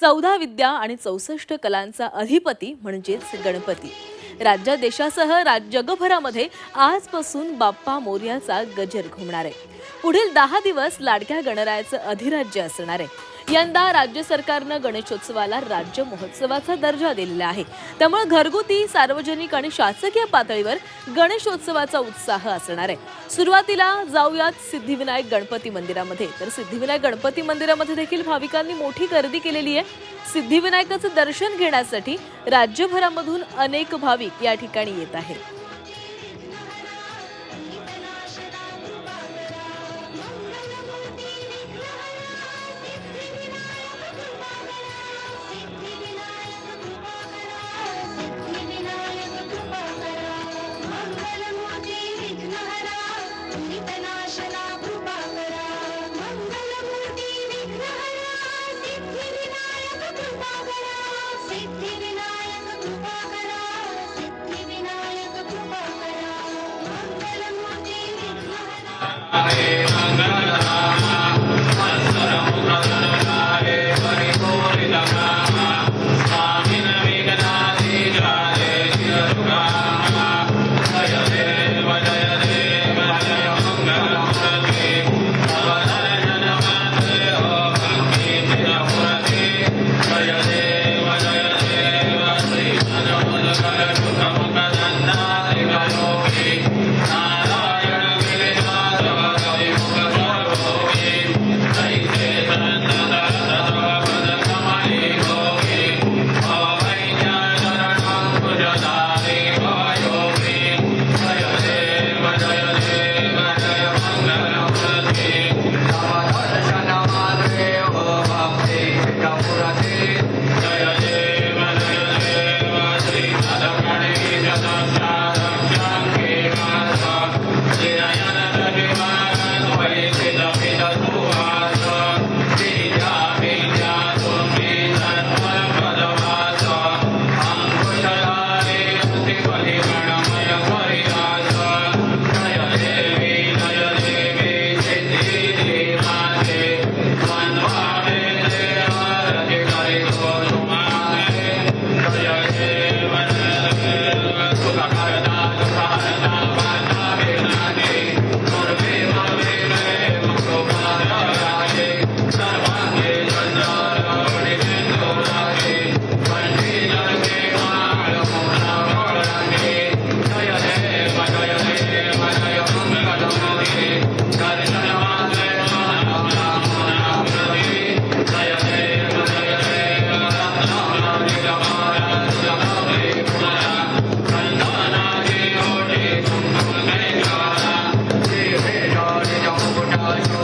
चौदा विद्या आणि चौसष्ट कलांचा अधिपती म्हणजेच गणपती. राज्या देशासह राज जगभरामध्ये आजपासून बाप्पा मोर्याचा गजर घुमणार आहे. पुढील दहा दिवस लाडक्या गणरायाचं अधिराज्य असणार आहे. यंदा राज्य सरकारनं गणेशोत्सवाला राज्य महोत्सवाचा दर्जा दिलेला आहे. त्यामुळे घरगुती सार्वजनिक आणि शासकीय पातळीवर गणेशोत्सवाचा उत्साह असणार आहे. सुरुवातीला जाऊयात सिद्धिविनायक गणपती मंदिरामध्ये. तर सिद्धिविनायक गणपती मंदिरामध्ये देखील भाविकांनी मोठी गर्दी केलेली आहे. सिद्धिविनायकाचं दर्शन घेण्यासाठी राज्यभरामधून अनेक भाविक या ठिकाणी येत आहेत. la. Bye.